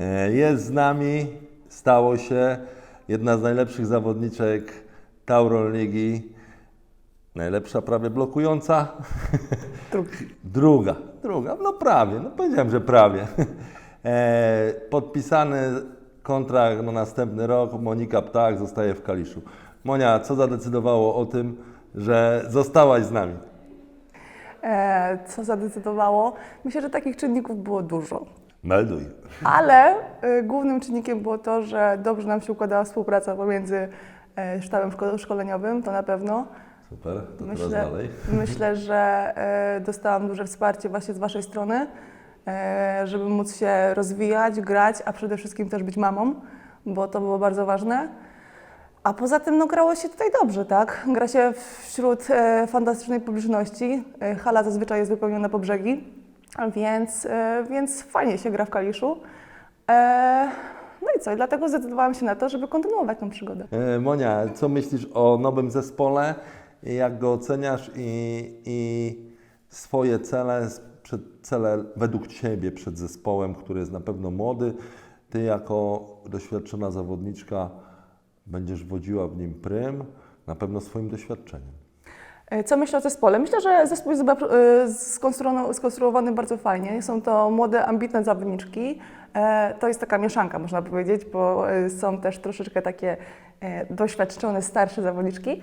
E, Jest z nami, stało się jedna z najlepszych zawodniczek Tauron Ligi. Najlepsza prawie blokująca. Druga, druga, no prawie, no powiedziałem, że prawie. E, podpisany kontrakt na następny rok, Monika Ptak zostaje w Kaliszu. Monia, co zadecydowało o tym, że zostałaś z nami? E, co zadecydowało? Myślę, że takich czynników było dużo. Melduj. Ale y, głównym czynnikiem było to, że dobrze nam się układała współpraca pomiędzy e, sztabem szko- szkoleniowym, to na pewno. Super, to Myślę, teraz dalej. myślę że e, dostałam duże wsparcie właśnie z Waszej strony, e, żeby móc się rozwijać, grać, a przede wszystkim też być mamą, bo to było bardzo ważne. A poza tym no, grało się tutaj dobrze, tak? Gra się wśród e, fantastycznej publiczności. E, hala zazwyczaj jest wypełniona po brzegi, więc, e, więc fajnie się gra w Kaliszu. E, no i co? Dlatego zdecydowałam się na to, żeby kontynuować tą przygodę. E, Monia, co myślisz o nowym zespole? Jak go oceniasz i, i swoje cele, cele według Ciebie przed zespołem, który jest na pewno młody? Ty jako doświadczona zawodniczka będziesz wodziła w nim prym, na pewno swoim doświadczeniem. E, Co myślę o zespole? Myślę, że zespół jest e, skonstruowany, bardzo fajnie. Są to młode, ambitne zawodniczki. E, To jest taka mieszanka, można powiedzieć, bo są też troszeczkę takie doświadczone, starsze zawodniczki.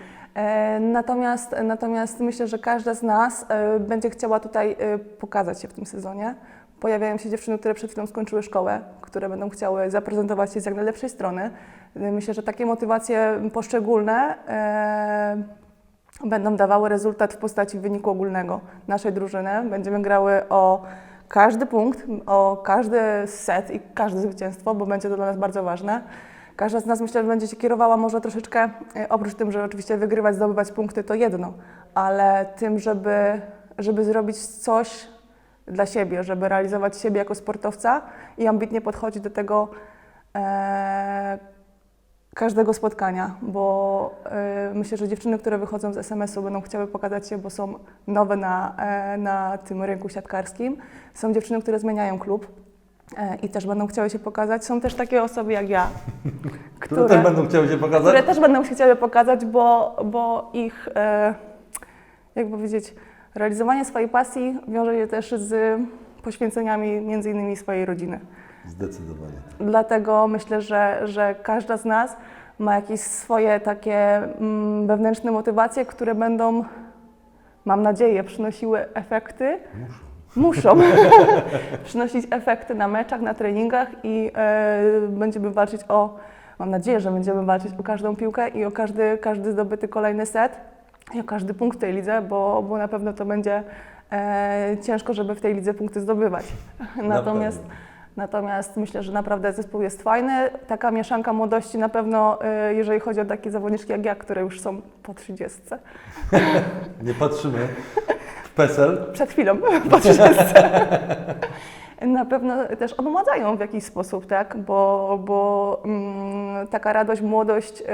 Natomiast, natomiast myślę, że każda z nas będzie chciała tutaj pokazać się w tym sezonie. Pojawiają się dziewczyny, które przed chwilą skończyły szkołę, które będą chciały zaprezentować się z jak najlepszej strony. Myślę, że takie motywacje poszczególne będą dawały rezultat w postaci wyniku ogólnego naszej drużyny. Będziemy grały o każdy punkt, o każdy set i każde zwycięstwo, bo będzie to dla nas bardzo ważne. Każda z nas myślę, że będzie się kierowała może troszeczkę, e, oprócz tym, że oczywiście wygrywać, zdobywać punkty to jedno, ale tym, żeby, żeby zrobić coś dla siebie, żeby realizować siebie jako sportowca i ambitnie podchodzić do tego e, każdego spotkania, bo y, myślę, że dziewczyny, które wychodzą z SMS-u będą chciały pokazać się, bo są nowe na, e, na tym rynku siatkarskim. Są dziewczyny, które zmieniają klub e, i też będą chciały się pokazać. Są też takie osoby jak ja, Które, też będą chciały się pokazać? które też będą się chciały pokazać, bo, bo ich, e, jak powiedzieć, realizowanie swojej pasji wiąże się też z poświęceniami między innymi swojej rodziny. Zdecydowanie. Dlatego myślę, że, że każda z nas ma jakieś swoje takie mm, wewnętrzne motywacje, które będą, mam nadzieję, przynosiły efekty. Muszą. przynosić efekty na meczach, na treningach i e, będziemy walczyć o, mam nadzieję, że będziemy walczyć o każdą piłkę i o każdy, każdy zdobyty kolejny set i o każdy punkt w tej lidze, bo, bo na pewno to będzie e, ciężko, żeby w tej lidze punkty zdobywać. Natomiast. Natomiast myślę, że naprawdę zespół jest fajny. Taka mieszanka młodości na pewno, y, jeżeli chodzi o takie zawodniczki jak ja, które już są po 30. Nie patrzymy w PESEL. Przed chwilą po 30. Na pewno też odmładzają w jakiś sposób, tak? Bo, bo mm, taka radość, młodość, y,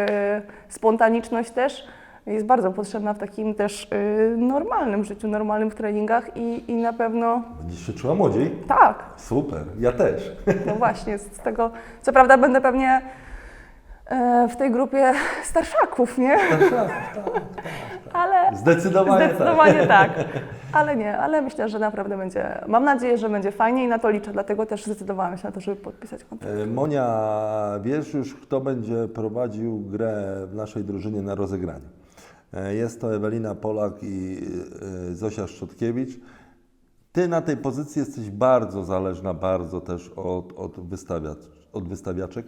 spontaniczność też jest bardzo potrzebna w takim też y, normalnym życiu, normalnym w treningach i, i na pewno Będziesz się czuła młodziej? tak, Super, ja też. No właśnie, z tego, co prawda będę pewnie e, w tej grupie starszaków, nie? Ale Zdecydowanie, zdecydowanie tak. Ale nie, ale myślę, że naprawdę będzie, mam nadzieję, że będzie fajnie i na to liczę, dlatego też zdecydowałam się na to, żeby podpisać kontrakt. E, Monia, wiesz już, kto będzie prowadził grę w naszej drużynie na rozegraniu. E, Jest to Ewelina Polak i e, Zosia Szczotkiewicz. Ty na tej pozycji jesteś bardzo zależna, bardzo też od, od, wystawiacz, od wystawiaczek.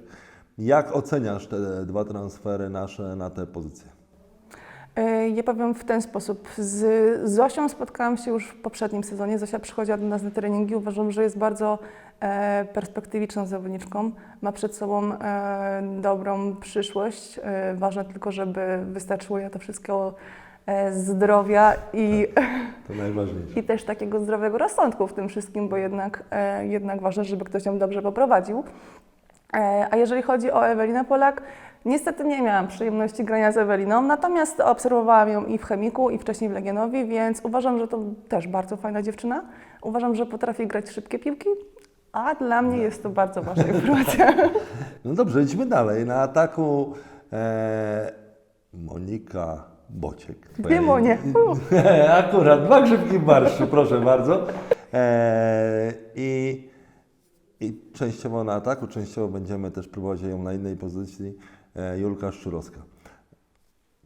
Jak oceniasz te dwa transfery nasze na te pozycje? E, Ja powiem w ten sposób. Z Zosią spotkałam się już w poprzednim sezonie. Zosia przychodziła do nas na treningi. Uważam, że jest bardzo perspektywiczną zawodniczką. Ma przed sobą e, dobrą przyszłość. E, ważne tylko, żeby wystarczyło jej na to wszystkiego e, zdrowia i, najważniejsze. i też takiego zdrowego rozsądku w tym wszystkim, bo jednak, e, jednak ważne, żeby ktoś ją dobrze poprowadził. E, A jeżeli chodzi o Ewelinę Polak, niestety nie miałam przyjemności grania z Eweliną, natomiast obserwowałam ją i w Chemiku, i wcześniej w Legionowi, więc uważam, że to też bardzo fajna dziewczyna. Uważam, że potrafi grać szybkie piłki, A dla mnie jest to bardzo ważna informacja. No dobrze, idźmy dalej. Na ataku e, Monika Bociek. Dwie Monie. Akurat, dwa grzybki barszczu, proszę bardzo. E, i, I częściowo na ataku, częściowo będziemy też próbować ją na innej pozycji. E, Julka Szczurowska.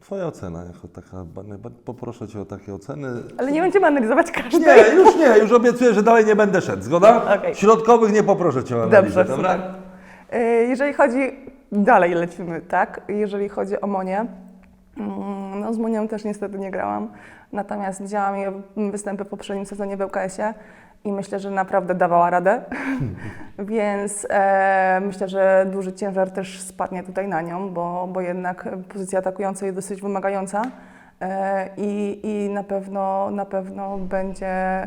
Twoja ocena, jako taka, poproszę Cię o takie oceny. Ale nie będziemy analizować każdej. Nie, już nie, już obiecuję, że dalej nie będę szedł, zgoda? Okej. Środkowych nie poproszę Cię o analizę, Dobrze, dobra? super. Y, Jeżeli chodzi, dalej lecimy, tak? Jeżeli chodzi o Monię, mm, no z Monią też niestety nie grałam, natomiast widziałam jej występy w poprzednim sezonie w ŁKS-ie i myślę, że naprawdę dawała radę, więc e, myślę, że duży ciężar też spadnie tutaj na nią, bo, bo jednak pozycja atakująca jest dosyć wymagająca. E, I, I na pewno, na pewno będzie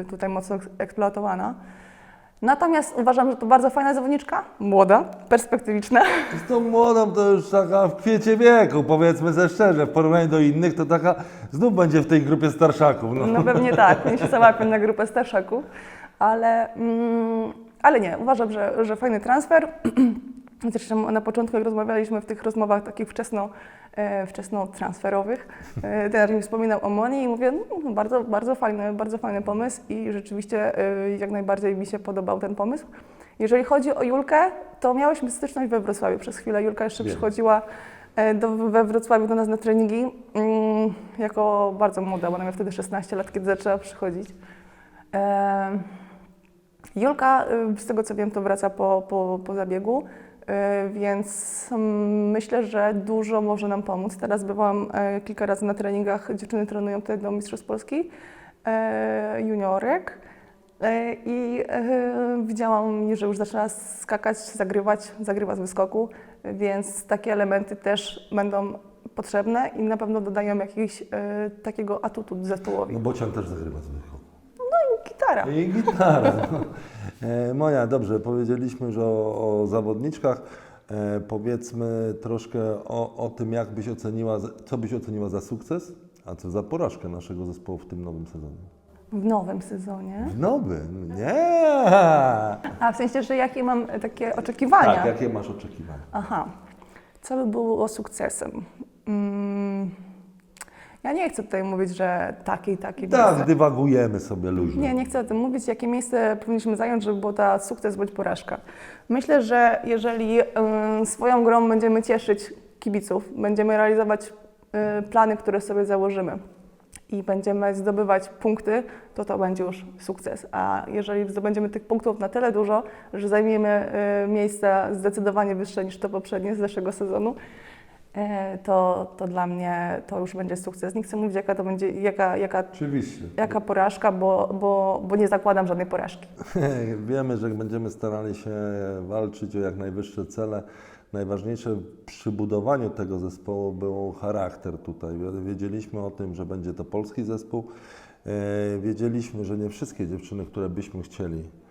y, tutaj mocno eksploatowana. Natomiast uważam, że to bardzo fajna zawodniczka, młoda, perspektywiczna. Z tą młodą to już taka w kwiecie wieku, powiedzmy ze szczerze, w porównaniu do innych to taka znów będzie w tej grupie starszaków. No. No pewnie tak, nie się załapię na grupę starszaków, ale, mm, ale nie, uważam, że, że fajny transfer. Zresztą na początku, jak rozmawialiśmy w tych rozmowach takich wczesno, e, wczesno transferowych, e, trener mi wspominał o Moni i mówię, no, bardzo, bardzo, fajny, bardzo fajny pomysł i rzeczywiście e, jak najbardziej mi się podobał ten pomysł. Jeżeli chodzi o Julkę, to miałyśmy styczność we Wrocławiu przez chwilę. Julka jeszcze Wiem. przychodziła do, we Wrocławiu do nas na treningi mm, jako bardzo młoda, bo ona miała wtedy 16 lat, kiedy zaczęła przychodzić. Julka, z tego co wiem, to wraca po, po, po zabiegu, więc mm, myślę, że dużo może nam pomóc. Teraz bywałam e, kilka razy na treningach, dziewczyny trenują tutaj do Mistrzostw Polski, e, juniorek i widziałam, że już zaczyna skakać, zagrywać, zagrywa z wyskoku, więc takie elementy też będą potrzebne i na pewno dodają jakiegoś takiego atutu zespołowi. No Bocian też zagrywa z wychodu. Gitara. I gitara. No. Moja, dobrze, powiedzieliśmy, że o, o zawodniczkach. E, powiedzmy troszkę o, o tym, jak byś oceniła, co byś oceniła za sukces, a co za porażkę naszego zespołu w tym nowym sezonie. W nowym sezonie. W nowym? Nie! A w sensie, że jakie mam e, takie oczekiwania? Tak, jakie masz oczekiwania? Aha. Co by było sukcesem? Mm, ja nie chcę tutaj mówić, że takie i takie Tak, dywagujemy sobie luźno. Nie, nie chcę o tym mówić, jakie miejsce powinniśmy zająć, żeby było ta sukces bądź porażka. Myślę, że jeżeli y, swoją grą będziemy cieszyć kibiców, będziemy realizować y, plany, które sobie założymy i będziemy zdobywać punkty, to to będzie już sukces. A jeżeli zdobędziemy tych punktów na tyle dużo, że zajmiemy y, miejsca zdecydowanie wyższe niż to poprzednie z zeszłego sezonu, to, to dla mnie to już będzie sukces. Nie chcę mówić, jaka to będzie, jaka, jaka Oczywiście. Jaka porażka, bo, bo, bo nie zakładam żadnej porażki. Wiemy, że będziemy starali się walczyć o jak najwyższe cele. Najważniejsze przy budowaniu tego zespołu był charakter tutaj. Wiedzieliśmy o tym, że będzie to polski zespół. E, Wiedzieliśmy, że nie wszystkie dziewczyny, które byśmy chcieli, e,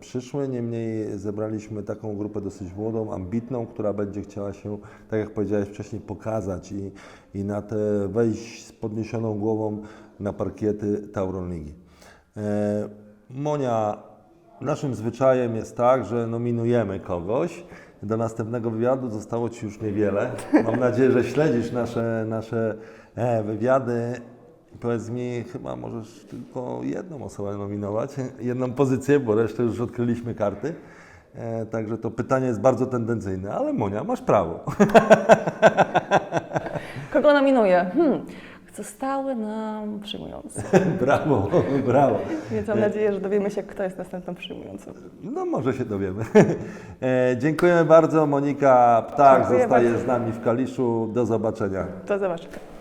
przyszły. Niemniej zebraliśmy taką grupę dosyć młodą, ambitną, która będzie chciała się, tak jak powiedziałeś wcześniej, pokazać i, i na te wejść z podniesioną głową na parkiety Tauron Ligi. E, Monia, naszym zwyczajem jest tak, że nominujemy kogoś. Do następnego wywiadu zostało Ci już niewiele. Mam nadzieję, że śledzisz nasze, nasze e, wywiady. Powiedz mi, chyba możesz tylko jedną osobę nominować, jedną pozycję, bo resztę już odkryliśmy karty. E, także to pytanie jest bardzo tendencyjne, ale Monia, masz prawo. Kogo nominuję? Hmm. Zostały nam przyjmujący. brawo, brawo. Więc mam nadzieję, że dowiemy się, kto jest następną przyjmującą. No może się dowiemy. E, dziękujemy bardzo. Monika Ptak Dziękuję zostaje bardzo. z nami w Kaliszu. Do zobaczenia. Do zobaczenia.